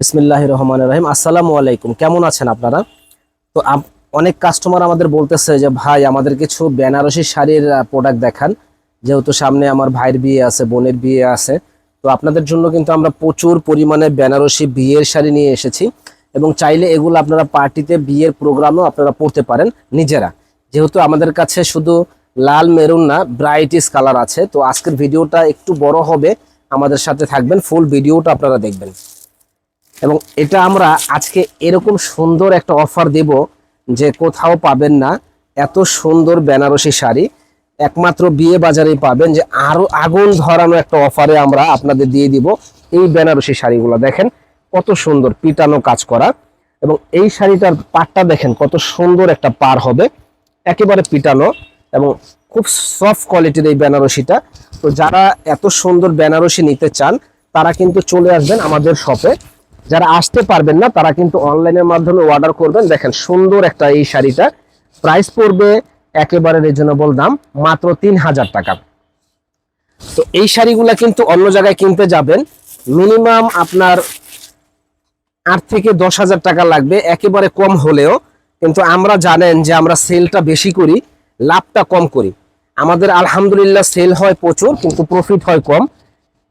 বিসমিল্লাহ রহমান রহিম। আসসালামু আলাইকুম। কেমন আছেন আপনারা? তো অনেক কাস্টমার আমাদের বলতেছে যে, ভাই, আমাদের কিছু বেনারসি শাড়ির প্রোডাক্ট দেখান। যেহেতু সামনে আমার ভাইয়ের বিয়ে আছে, বোনের বিয়ে আছে। তো আপনাদের জন্য কিন্তু আমরা প্রচুর পরিমাণে বেনারসি বিয়ের শাড়ি নিয়ে এসেছি এবং চাইলে এগুলো আপনারা পার্টিতে বিয়ের প্রোগ্রামও আপনারা পড়তে পারেন নিজেরা। যেহেতু আমাদের কাছে শুধু লাল মেরুন না ব্রাইটিস কালার আছে। তো আজকের ভিডিওটা একটু বড় হবে। আমাদের সাথে থাকবেন ফুল ভিডিওটা আপনারা দেখবেন। এবং এটা আমরা আজকে এরকম সুন্দর একটা অফার দেব যে কোথাও পাবেন না। এত সুন্দর বেনারসি শাড়ি। একমাত্র বিয়ে বাজারেই পাবেন যে আরও আগুন ধরানো একটা অফারে আমরা আপনাদের দিয়ে দিব এই বেনারসি শাড়িগুলো। দেখেন কত সুন্দর পিটানো কাজ করা। এবং এই শাড়িটার পাটটা দেখেন কত সুন্দর একটা পার হবে। একেবারে পিটানো এবং খুব সফট কোয়ালিটির এই বেনারসিটা। তো যারা এত সুন্দর বেনারসি নিতে চান, তারা কিন্তু চলে আসবেন আমাদের শপে যারা আসতে পারবেন না, তারা কিন্তু অনলাইনের মাধ্যমে অর্ডার করবেন। দেখেন সুন্দর একটা এই শাড়িটা। প্রাইস পড়বে একেবারে রিজনেবল দাম, মাত্র তিন হাজার টাকা। তো এই শাড়িগুলা কিন্তু অন্য জায়গায় কিনতে যাবেন। মিনিমাম আপনার আট থেকে দশ হাজার টাকা লাগবে, একেবারে কম হলেও। কিন্তু আমরা জানেন যে আমরা সেলটা বেশি করি, লাভটা কম করি। আমাদের আলহামদুলিল্লাহ সেল হয় প্রচুর, কিন্তু প্রফিট হয় কম।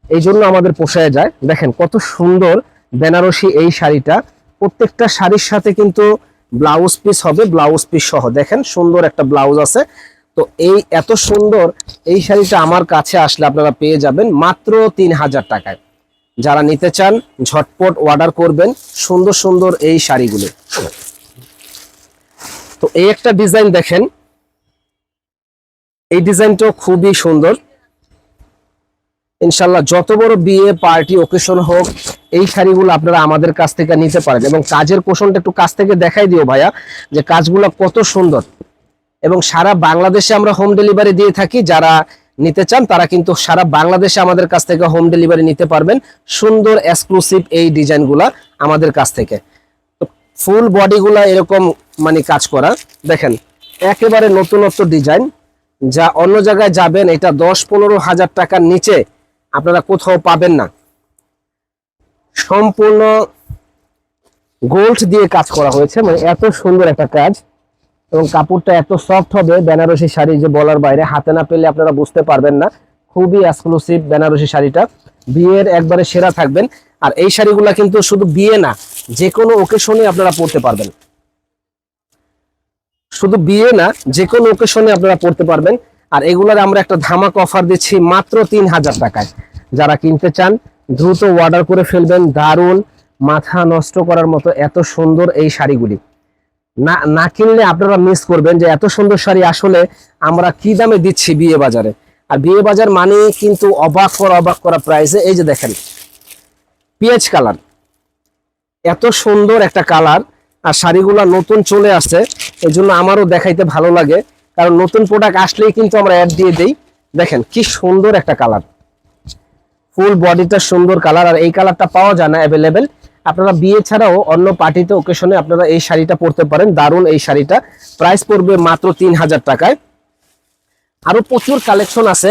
এই জন্য আমাদের পোষায় যায়। দেখেন কত সুন্দর বেনারসি এই শাড়িটা, প্রত্যেকটা শাড়ির সাথে কিন্তু ব্লাউজ পিস হবে ব্লাউজ পিস সহ। দেখেন, সুন্দর একটা ব্লাউজ আছে। তো এই এত সুন্দর এই শাড়িটা আমার কাছে আসলে আপনারা পেয়ে যাবেন মাত্র তিন হাজার টাকায়। যারা নিতে চান, ঝটপট অর্ডার করবেন সুন্দর সুন্দর এই শাড়িগুলো। তো এই একটা ডিজাইন দেখেন। এই ডিজাইনটাও খুবই সুন্দর। ইনশাল্লাহ যত বড় বিয়ে, পার্টি ওকেশন হোক, এই শাড়িগুলো আপনারা আমাদের কাছ থেকে নিতে পারেন। এবং কাজের পোষণটা একটু কাছ থেকে দেখাই দিও ভাইয়া, যে কাজগুলো কত সুন্দর। এবং সারা বাংলাদেশে আমরা হোম ডেলিভারি দিয়ে থাকি, যারা নিতে চান, তারা কিন্তু সারা বাংলাদেশে আমাদের কাছ থেকে হোম ডেলিভারি নিতে পারবেন। সুন্দর এক্সক্লুসিভ এই ডিজাইনগুলা আমাদের কাছ থেকে। ফুল বডিগুলা এরকম মানে কাজ করা। দেখেন, একেবারে নতুনত্ব ডিজাইন, যা অন্য জায়গায় যাবেন, এটা দশ পনেরো হাজার টাকার নিচে আপনারা কোথাও পাবেন না। সম্পূর্ণ গোল্ড দিয়ে কাজ করা হয়েছে মানে এত সুন্দর একটা কাজ। এবং কাপড়টা এত সফট হবে, বেনারসি শাড়ি যে বলার বাইরে, হাতে না পেলে আপনারা বুঝতে পারবেন না। খুবই এক্সক্লুসিভ বেনারসি শাড়িটা। বিয়ের একবারে সেরা থাকবেন। আর এই শাড়িগুলা কিন্তু শুধু বিয়ে না যে কোনো ওকেশনে আপনারা পরতে পারবেন। শুধু বিয়ে না যে কোনো ওকেশনে আপনারা পড়তে পারবেন। আর এগুলার আমরা একটা ধামাক অফার দিচ্ছি মাত্র তিন হাজার টাকায়। যারা কিনতে চান, দ্রুত অর্ডার করে ফেলবেন। দারুণ, মাথা নষ্ট করার মতো এত সুন্দর এই শাড়িগুলি। না না কিনলে আপনারা মিস করবেন যে এত সুন্দর শাড়ি আসলে আমরা কি দামে দিচ্ছি বিয়ে বাজারে। আর বিয়ে বাজার মানে কিন্তু অবাক করা অবাক করা প্রাইসে এই যে দেখেন পিএইচ কালার। এত সুন্দর একটা কালার, আর শাড়িগুলো নতুন চলে আসছে। এই জন্য আমারও দেখাইতে ভালো লাগে। কারণ নতুন প্রোডাক্ট আসলেই কিন্তু আমরা অ্যাড দিয়ে দেই। দেখেন কি সুন্দর একটা কালার ফুল বডিটা সুন্দর কালার আর এই কালারটা পাওয়া যায় না অ্যাভেলেবেল আপনারা বিয়ে ছাড়াও অন্য পার্টিতে ওকেশনে আপনারা এই শাড়িটা পরতে পারেন। দারুণ এই শাড়িটা। প্রাইস পড়বে মাত্র তিন হাজার টাকায়। আরও প্রচুর কালেকশন আছে।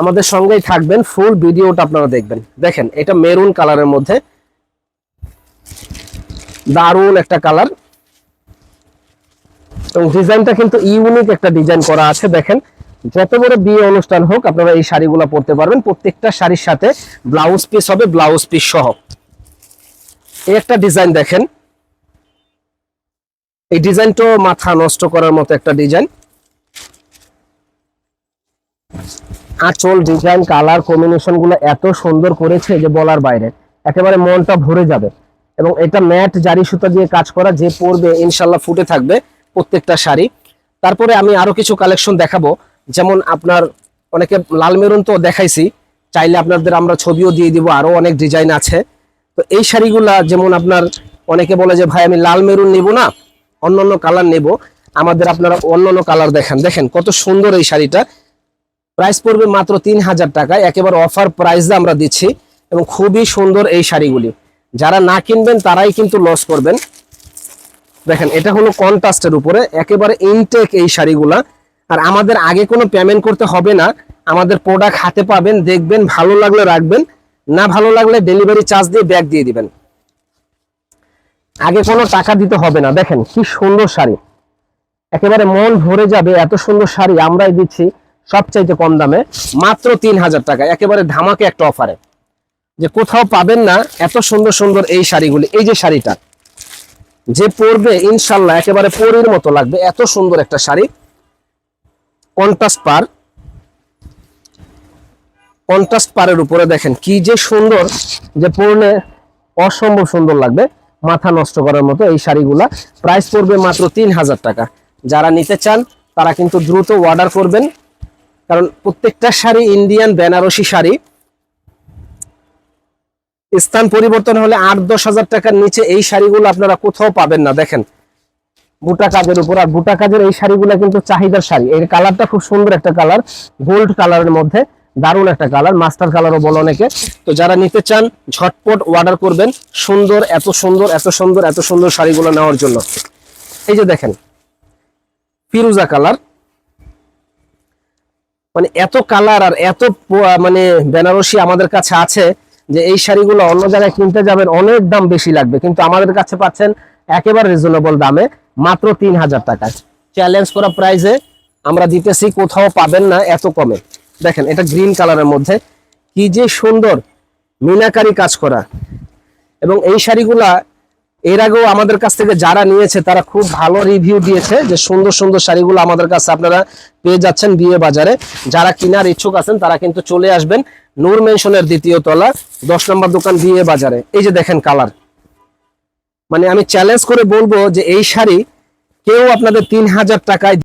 আমাদের সঙ্গেই থাকবেন। ফুল ভিডিওটা আপনারা দেখবেন। দেখেন, এটা মেরুন কালারের মধ্যে। দারুণ একটা কালার এবং ডিজাইনটা কিন্তু ইউনিক একটা ডিজাইন করা আছে, দেখেন। যত বড় বিয়ে অনুষ্ঠান হোক, আপনারা এই শাড়িগুলো পরতে পারবেন। প্রত্যেকটা শাড়ির সাথে ব্লাউজ পিস হবে, ব্লাউজ পিস সহ। এই একটা ডিজাইন দেখেন। এই ডিজাইনটাও মাথা নষ্ট করার মতো একটা ডিজাইন। আঁচল, ডিজাইন, কালার কম্বিনেশনগুলো এত সুন্দর করেছে যে বলার বাইরে। একেবারে মনটা ভরে যাবে। এবং এটা ম্যাট, জারি সুতা দিয়ে কাজ করা, যে পরবে, ইনশাল্লাহ ফুটে থাকবে। প্রত্যেকটা শাড়ি। তারপরে আমি আরও কিছু কালেকশন দেখাবো। যেমন আপনার অনেকে লাল মেরুন তো দেখাইছি, চাইলে আপনাদের আমরা ছবিও দিয়ে দিব, আরও অনেক ডিজাইন আছে। তো এই শাড়িগুলা যেমন আপনার অনেকে বলে যে, ভাই, আমি লাল মেরুন নেব না অন্য অন্য কালার নেব। আমাদের আপনারা অন্য অন্য কালার দেখেন। দেখেন কত সুন্দর এই শাড়িটা। প্রাইস পড়বে মাত্র তিন হাজার টাকায়। একেবারে অফার প্রাইস আমরা দিচ্ছি এবং খুবই সুন্দর এই শাড়িগুলি। যারা না কিনবেন, তারাই কিন্তু লস করবেন। দেখেন, এটা হলো কন্ট্রাস্টের উপরে, একেবারে ইনটেক এই শাড়িগুলা। আর আমাদের আগে কোনো পেমেন্ট করতে হবে না। আমাদের প্রোডাক্ট হাতে পাবেন, দেখবেন, ভালো লাগলে রাখবেন, না ভালো লাগলে ডেলিভারি চার্জ দিয়ে ব্যাগ দিয়ে দিবেন। আগে কোনো টাকা দিতে হবে না। দেখেন, কি সুন্দর শাড়ি। একেবারে মন ভরে যাবে, এত সুন্দর শাড়ি আমরাই দিচ্ছি, সবচাইতে কম দামে, মাত্র তিন হাজার টাকা। একেবারে ধামাকে একটা অফারে যে কোথাও পাবেন না, এত সুন্দর সুন্দর এই শাড়িগুলি, এই যে শাড়িটা যে পরবে, ইনশাল্লাহ একেবারে পরির মতো লাগবে। এত সুন্দর একটা শাড়ি। কন্ট্রাস্ট পার। কন্ট্রাস্ট পারের উপরে দেখেন কি যে সুন্দর যে পরলে অসম্ভব সুন্দর লাগবে। মাথা নষ্ট করার মতো এই শাড়িগুলা। প্রাইস পড়বে মাত্র তিন হাজার টাকা। যারা নিতে চান, তারা কিন্তু দ্রুত অর্ডার করবেন। কারণ প্রত্যেকটা শাড়ি ইন্ডিয়ান বেনারসি শাড়ি। স্থান পরিবর্তন হলে আট দশ হাজার টাকার নিচে এই শাড়িগুলো আপনারা কোথাও পাবেন না, দেখেন। বুটা কাজের উপর, আর বুটা কাজের এই শাড়িগুলো কিন্তু চাহিদার শাড়ি। এর কালারটা খুব সুন্দর একটা কালার, গোল্ড কালারের মধ্যে, দারুণ একটা কালার, মাস্টার কালারও বলো অনেকে। তো যারা নিতে চান, ঝটপট অর্ডার করবেন সুন্দর, এত সুন্দর এত সুন্দর এত সুন্দর শাড়িগুলো নেওয়ার জন্য। এই যে দেখেন, ফিরুজা কালার। মানে এত কালার আর এত মানে বেনারসি আমাদের কাছে আছে যে এই শাড়িগুলো অন্য জায়গায় কিনতে যাবেন, অনেক দাম বেশি লাগবে। কিন্তু আমাদের কাছে পাচ্ছেন একেবারে রিজনেবল দামে মাত্র তিন হাজার টাকা। চ্যালেঞ্জ করা প্রাইজে আমরা দিতেছি, কোথাও পাবেন না এত কমে। দেখেন, এটা গ্রিন কালারের মধ্যে। কি যে সুন্দর, মিনাকারি কাজ করা। এবং এই শাড়িগুলা এর আগেও আমাদের কাছ থেকে যারা নিয়েছে, তারা খুব ভালো রিভিউ দিয়েছে যে সুন্দর সুন্দর শাড়িগুলো আমাদের কাছে আপনারা পেয়ে যাচ্ছেন বিয়ে বাজারে। যারা কেনার ইচ্ছুক আছেন, তারা কিন্তু চলে আসবেন নূর মেনশনের দ্বিতীয় তলা, দশ নম্বর দোকান বিয়ে বাজারে। এই যে দেখেন কালার। মানে আমি চ্যালেঞ্জ করে বলব যে এই শাড়ি কেউ আপনাদের তিন হাজার টাকায়